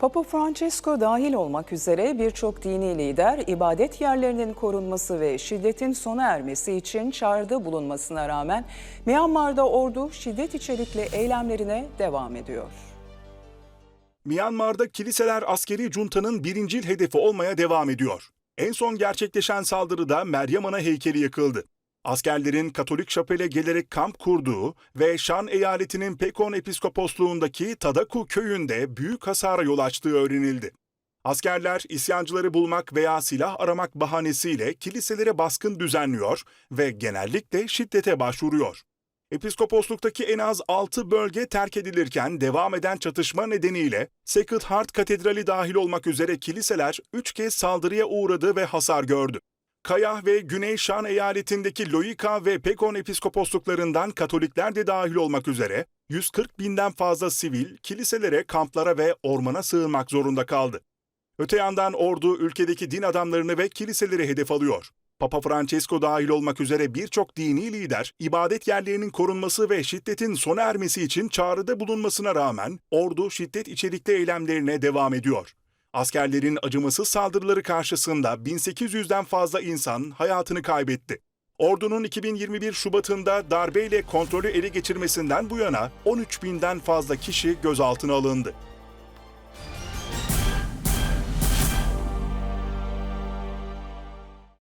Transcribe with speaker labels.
Speaker 1: Papa Francesco dahil olmak üzere birçok dini lider ibadet yerlerinin korunması ve şiddetin sona ermesi için çağrıda bulunmasına rağmen Myanmar'da ordu şiddet içerikli eylemlerine devam ediyor.
Speaker 2: Myanmar'da kiliseler askeri juntanın birincil hedefi olmaya devam ediyor. En son gerçekleşen saldırıda Meryem Ana heykeli yakıldı. Askerlerin Katolik şapele gelerek kamp kurduğu ve Şan eyaletinin Pekon episkoposluğundaki Tadaku köyünde büyük hasara yol açtığı öğrenildi. Askerler isyancıları bulmak veya silah aramak bahanesiyle kiliselere baskın düzenliyor ve genellikle şiddete başvuruyor. Episkoposluktaki en az 6 bölge terk edilirken devam eden çatışma nedeniyle Sacred Heart Katedrali dahil olmak üzere kiliseler 3 kez saldırıya uğradı ve hasar gördü. Kaya ve Güney Şan eyaletindeki Loika ve Pekon episkoposluklarından Katolikler de dahil olmak üzere 140 binden fazla sivil kiliselere, kamplara ve ormana sığınmak zorunda kaldı. Öte yandan ordu ülkedeki din adamlarını ve kiliseleri hedef alıyor. Papa Francesco dahil olmak üzere birçok dini lider ibadet yerlerinin korunması ve şiddetin sona ermesi için çağrıda bulunmasına rağmen ordu şiddet içerikli eylemlerine devam ediyor. Askerlerin acımasız saldırıları karşısında 1800'den fazla insan hayatını kaybetti. Ordunun 2021 Şubat'ında darbeyle kontrolü ele geçirmesinden bu yana 13 binden fazla kişi gözaltına alındı.